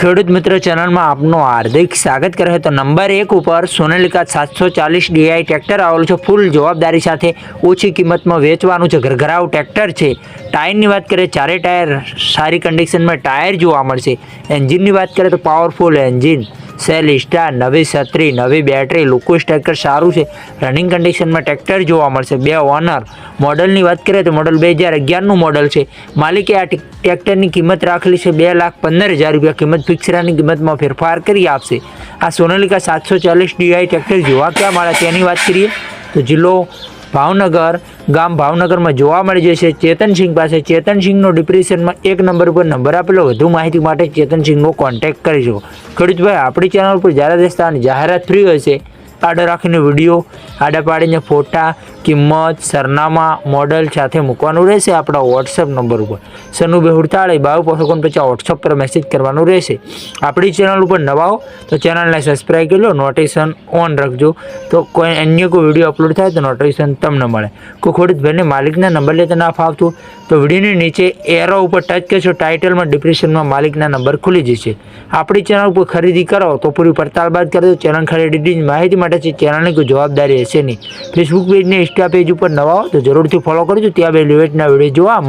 ખેડૂત મિત્ર ચેનલમાં આપનું હાર્દિક સ્વાગત કરે તો નંબર એક ઉપર સોનાલિકા સાતસો ચાલીસ ડીઆઈ ટ્રેક્ટર આવેલું છે. ફૂલ જવાબદારી સાથે ઓછી કિંમતમાં વેચવાનું છે. ઘરઘરાવ ટ્રેક્ટર છે. ટાયરની વાત કરીએ, ચારે ટાયર સારી કન્ડિશનમાં ટાયર જોવા મળશે. એન્જિનની વાત કરીએ તો પાવરફુલ એન્જિન સેલ સ્ટાર નવી છત્રી, નવી બેટરી લુકુસ ટ્રેક્ટર સારું છે. રનિંગ કન્ડિશનમાં ટ્રેક્ટર જોવા મળશે. બે ઓનર. મોડલની વાત કરીએ તો મોડલ બે હજાર અગિયારનું મોડલ છે. માલિકે આ ટ્રેક્ટરની કિંમત રાખેલી છે બે લાખ પંદર હજાર રૂપિયા. કિંમત ફિક્સરાની કિંમતમાં ફેરફાર કરી આપશે. આ સોનાલિકા સાતસો ચાલીસ ડીઆઈ ટ્રેક્ટર જોવા ક્યાં મળે તેની વાત કરીએ તો જિલ્લો ભાવનગર, ગામ ભાવનગરમાં જોવા મળી જશે ચેતનસિંહ પાસે ચેતનસિંહનો ડિપ્રેશનમાં એક નંબર ઉપર નંબર આપેલો. વધુ માહિતી માટે ચેતનસિંહનો કોન્ટેક્ટ કરીશું ખેડૂતભાઈ, આપણી ચેનલ ઉપર જાહેરાત અને જાહેરાત ફ્રી છે આડો રાખીને વીડિયો, આડા પાડીને ફોટા, કિંમત, સરનામા, મોડલ સાથે મૂકવાનું રહેશે આપણા વોટ્સએપ નંબર ઉપર. સનુબે હુડતાળી બાવ પાંચસો પછી વોટ્સઅપ પર મેસેજ કરવાનું રહેશે. આપણી ચેનલ ઉપર નવા હો, તો ચેનલને સબસ્ક્રાઈબ કરી લો નોટિફિકેશન ઓન રાખજો. તો કોઈ અન્ય કોઈ વીડિયો અપલોડ થાય તો નોટિફિકેશન તમને મળે. કોઈ ખોડિત ભાઈને માલિકના નંબર લેતા ના ફાવતું તો વિડીયોની નીચે એરો ઉપર ટચ કરશો ટાઇટલમાં ડિપ્રેશનમાં માલિકના નંબર ખુલી જશે. આપણી ચેનલ ઉપર ખરીદી કરો, તો પૂરી પડતાલ બાદ કરજો ચેનલ ખરીદીની માહિતી માટે છે ચેનલની કોઈ જવાબદારી હશે નહીં. ફેસબુક પેજને ઇન્સ્ટા પેજ ઉપર નવા હો, તો જરૂરથી ફોલો કરજો. ત્યાં બે લિવેટના વીડિયો જોવા